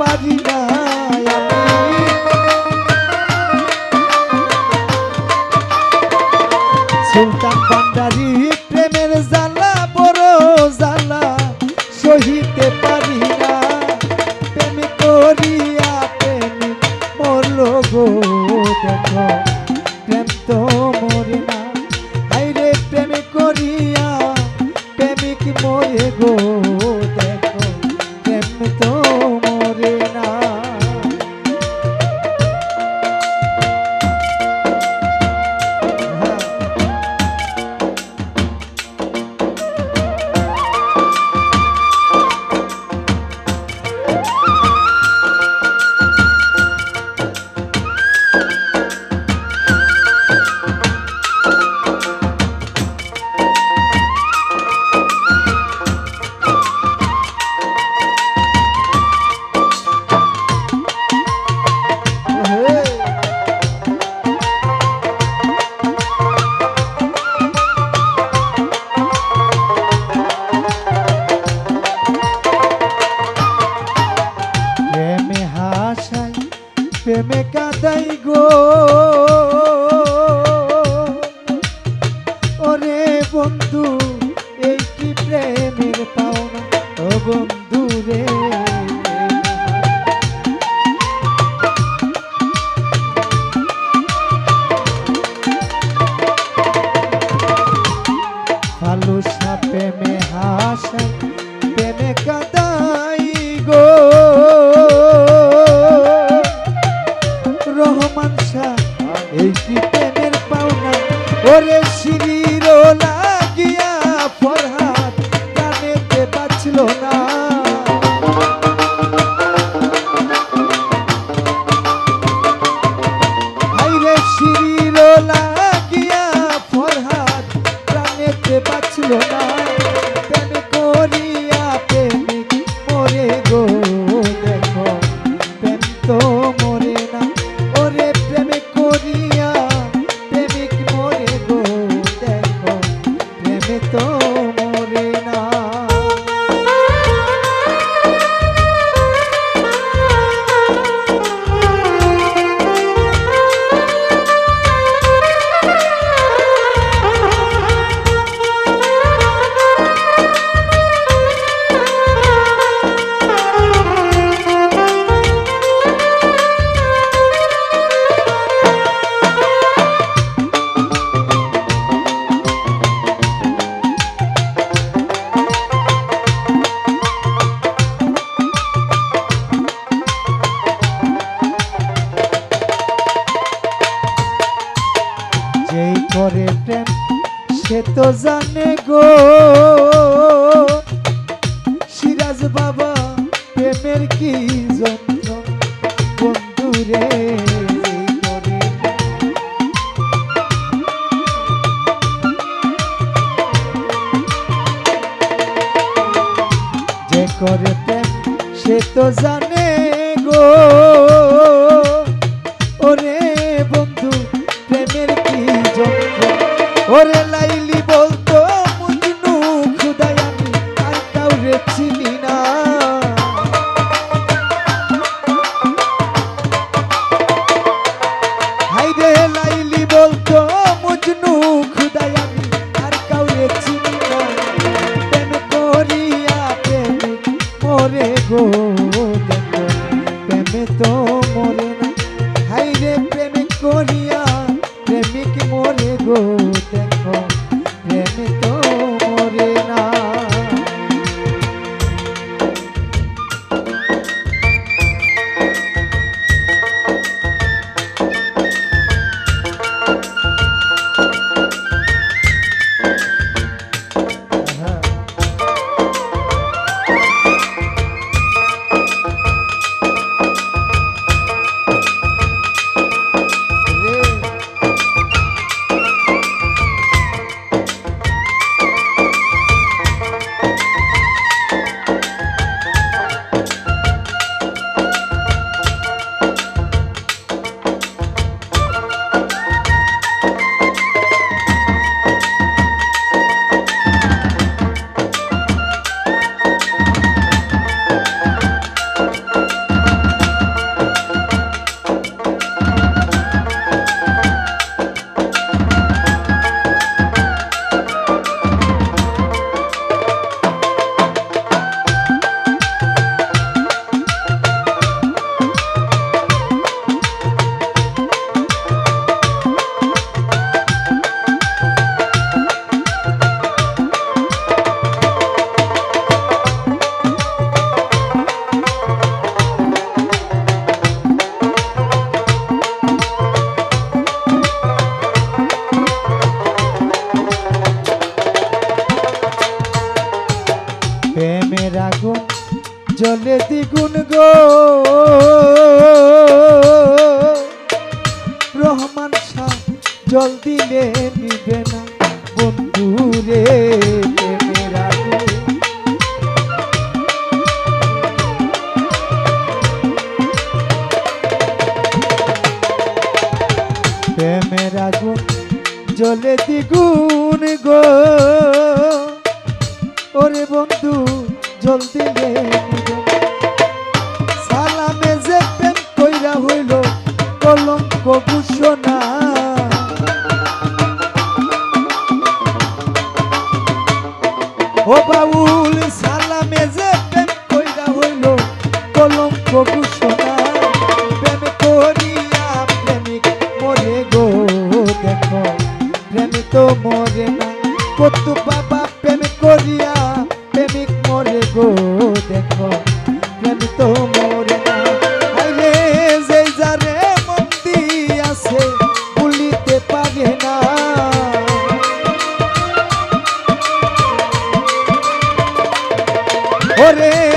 পারি। বন্ধু এই কি প্রেমের পাওনা। ও বন্ধু রে সিরাজ বাবা, প্রেমের কি যত্ন বন্ধুরে যে করে সে তো জানে গো। ওরে বন্ধু, প্রেমের কি যত্ন ওরে জল দিলে নিবে না বন্ধু রে প্রেমের আগুন জলে দ্বিগুণ গো। ওরে বন্ধু, জল দিলে সালামে যে প্রেম কইরা হইল, কলঙ্ক ঘোষণা ও বাউল সালামে ওরে